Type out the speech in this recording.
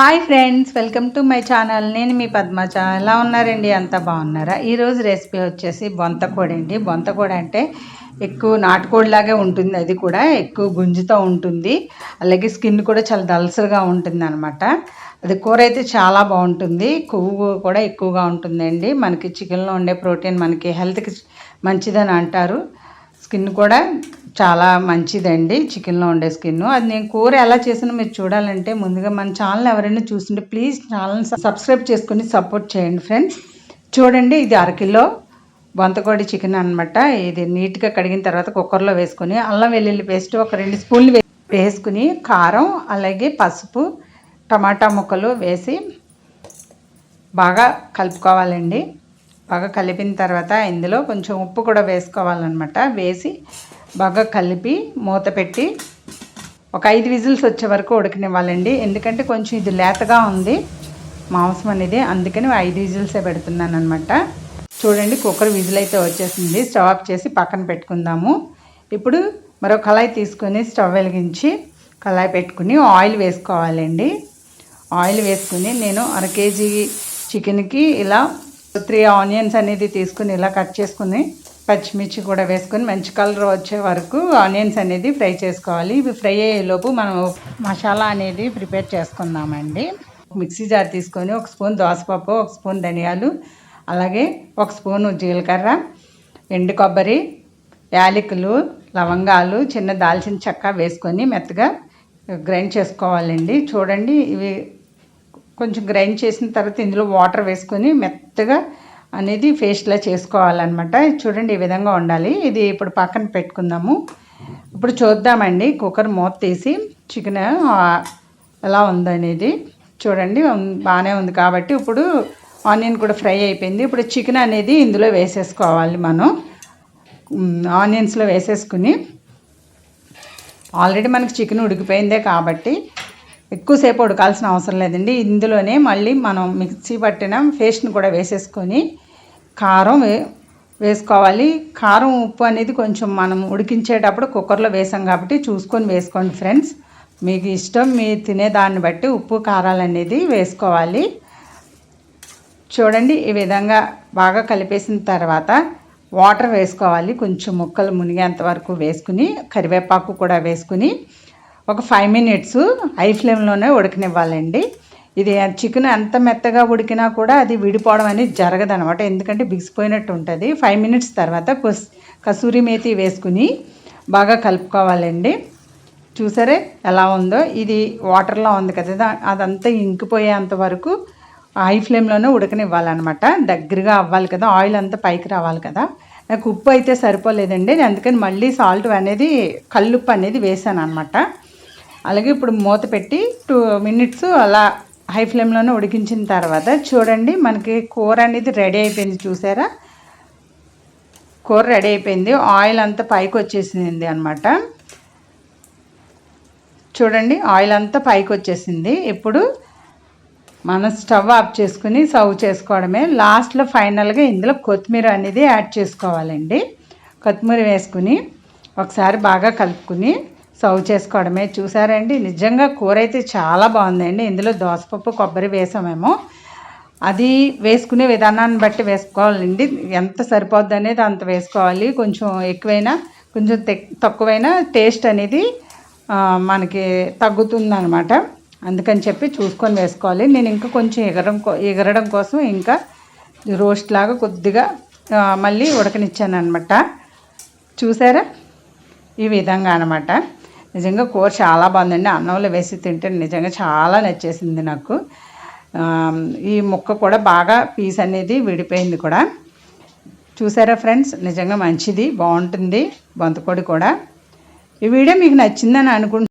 Hi friends welcome to my channel. నేను మీ పద్మజ. ఎలా ఉన్నారండి? అంతా బాగున్నారా? ఈరోజు రెసిపీ వచ్చేసి బొంతకోడి అండి. బొంతకోడి అంటే ఎక్కువ నాటుకోడిలాగే ఉంటుంది అది కూడా ఎక్కువ గుంజుతో ఉంటుంది. అలాగే స్కిన్ కూడా చాలా దల్సర్గా ఉంటుంది అనమాట అది కూర అయితే చాలా బాగుంటుంది. కొవ్వు కూడా ఎక్కువగా ఉంటుందండి. మనకి చికెన్లో ఉండే ప్రోటీన్ మనకి హెల్త్కి మంచిదని అంటారు. స్కిన్ కూడా చాలా మంచిదండి చికెన్లో ఉండే స్కిన్. అది నేను కూర ఎలా చేసినా మీరు చూడాలంటే ముందుగా మన ఛానల్ ఎవరైనా చూసింటే ప్లీజ్ ఛానల్ సబ్స్క్రైబ్ చేసుకుని సపోర్ట్ చేయండి ఫ్రెండ్స్. చూడండి ఇది అరకిలో బొంతకోడి చికెన్ అనమాట ఇది నీట్గా కడిగిన తర్వాత కుక్కర్లో వేసుకుని అల్లం వెల్లుల్లి పేస్ట్ ఒక రెండు స్పూన్లు వేసుకుని కారం అలాగే పసుపు టమాటా ముక్కలు వేసి బాగా కలుపుకోవాలండి. బాగా కలిపిన తర్వాత ఇందులో కొంచెం ఉప్పు కూడా వేసుకోవాలన్నమాట. వేసి బాగా కలిపి మూత పెట్టి ఒక ఐదు విజిల్స్ వచ్చే వరకు ఉడకనివ్వాలండి. ఎందుకంటే కొంచెం ఇది లేతగా ఉంది మాంసం అనేది. అందుకని ఐదు విజిల్సే పెడుతున్నాను అనమాట చూడండి కుక్కర్ విజిల్ అయితే వచ్చేసింది. స్టవ్ ఆఫ్ చేసి పక్కన పెట్టుకుందాము. ఇప్పుడు మరో కళాయి తీసుకొని స్టవ్ వెలిగించి కళాయి పెట్టుకుని ఆయిల్ వేసుకోవాలండి. ఆయిల్ వేసుకుని నేను అర కేజీ చికెన్కి ఇలా త్రీ ఆనియన్స్ అనేది తీసుకుని ఇలా కట్ చేసుకుని పచ్చిమిర్చి కూడా వేసుకొని మంచి కలర్ వచ్చే వరకు ఆనియన్స్ అనేది ఫ్రై చేసుకోవాలి. ఇవి ఫ్రై అయ్యేలోపు మనం మసాలా అనేది ప్రిపేర్ చేసుకుందామండి. మిక్సీ జార్ తీసుకొని ఒక స్పూన్ దోసపప్పు ఒక స్పూన్ ధనియాలు అలాగే ఒక స్పూన్ జీలకర్ర ఎండు కొబ్బరి యాలకులు లవంగాలు చిన్న దాల్చిన చెక్క వేసుకొని మెత్తగా గ్రైండ్ చేసుకోవాలండి. చూడండి ఇవి కొంచెం గ్రైండ్ చేసిన తర్వాత ఇందులో వాటర్ వేసుకొని మెత్తగా అనేది పేస్ట్లా చేసుకోవాలన్నమాట. చూడండి ఈ విధంగా ఉండాలి. ఇది ఇప్పుడు పక్కన పెట్టుకుందాము. ఇప్పుడు చూద్దామండి. కుక్కర్ మూత తీసి చికెన్ ఎలా ఉందనేది. చూడండి బాగానే ఉంది కాబట్టి ఇప్పుడు ఆనియన్ కూడా ఫ్రై అయిపోయింది. ఇప్పుడు చికెన్ అనేది ఇందులో వేసేసుకోవాలి మనం. ఆనియన్స్లో వేసేసుకుని. ఆల్రెడీ మనకి చికెన్ ఉడికిపోయిందే కాబట్టి ఎక్కువసేపు ఉడకాల్సిన అవసరం లేదండి. ఇందులోనే మళ్ళీ మనం మిక్సీ పట్టిన పేస్ట్ని కూడా వేసేసుకొని కారం వే వేసుకోవాలి. కారం ఉప్పు అనేది కొంచెం మనం ఉడికించేటప్పుడు కుక్కర్లో వేసాం కాబట్టి చూసుకొని వేసుకోండి ఫ్రెండ్స్. మీకు ఇష్టం మీ తినేదాన్ని బట్టి ఉప్పు కారాలు అనేది వేసుకోవాలి. చూడండి ఈ విధంగా బాగా కలిపేసిన తర్వాత వాటర్ వేసుకోవాలి. కొంచెం ముక్కలు మునిగేంత వరకు వేసుకుని కరివేపాకు కూడా వేసుకుని ఒక ఫైవ్ మినిట్స్ హై ఫ్లేమ్లోనే ఉడకనివ్వాలండి. ఇది చికెన్ ఎంత మెత్తగా ఉడికినా కూడా అది విడిపోవడం అనేది జరగదు అనమాట ఎందుకంటే బిగిసిపోయినట్టు ఉంటుంది. ఫైవ్ మినిట్స్ తర్వాత కసూరి మేతి వేసుకుని బాగా కలుపుకోవాలండి. చూసారే ఎలా ఉందో? ఇది వాటర్లో ఉంది కదా అదంతా ఇంకిపోయేంత వరకు హై ఫ్లేమ్లోనే ఉడకనివ్వాలన్నమాట. దగ్గరగా అవ్వాలి కదా ఆయిల్ అంతా పైకి రావాలి కదా. నాకు ఉప్పు అయితే సరిపోలేదండి. అందుకని మళ్ళీ సాల్ట్ అనేది కల్లుప్పు అనేది వేసాను అనమాట అలాగే ఇప్పుడు మూత పెట్టి టూ మినిట్స్ అలా హై ఫ్లేమ్లోనే ఉడికించిన తర్వాత చూడండి మనకి కూర అనేది రెడీ అయిపోయింది చూసారా? కూర రెడీ అయిపోయింది. ఆయిల్ అంతా పైకి వచ్చేసింది అనమాట చూడండి ఆయిల్ అంతా పైకి వచ్చేసింది. ఇప్పుడు మనం స్టవ్ ఆఫ్ చేసుకుని సర్వ్ చేసుకోవడమే. లాస్ట్లో ఫైనల్గా ఇందులో కొత్తిమీర అనేది యాడ్ చేసుకోవాలండి. కొత్తిమీర వేసుకుని ఒకసారి బాగా కలుపుకుని సర్వ్ చేసుకోవడమే. చూసారండి? నిజంగా కూర అయితే చాలా బాగుందండి. ఇందులో దోసపప్పు కొబ్బరి వేసామేమో. అది వేసుకునే విధానాన్ని బట్టి వేసుకోవాలండి. ఎంత సరిపోద్ది అనేది అంత వేసుకోవాలి. కొంచెం ఎక్కువైనా కొంచెం తక్కువైనా టేస్ట్ అనేది మనకి తగ్గుతుందనమాట. అందుకని చెప్పి చూసుకొని వేసుకోవాలి. నేను ఇంకా కొంచెం ఎగరం ఎగరడం కోసం ఇంకా రోస్ట్ లాగా కొద్దిగా మళ్ళీ ఉడకనిచ్చాను అనమాట చూసారా? ఈ విధంగా అనమాట. నిజంగా కూర చాలా బాగుందండి. అన్నంలో వేసి తింటే నిజంగా చాలా నచ్చేసింది నాకు. ఈ ముక్క కూడా బాగా పీస్ అనేది విడిపోయింది కూడా. చూసారా ఫ్రెండ్స్? నిజంగా మంచిది బాగుంటుంది బంతకొడి కూడా. ఈ వీడియో మీకు నచ్చిందని అనుకుంటున్నాను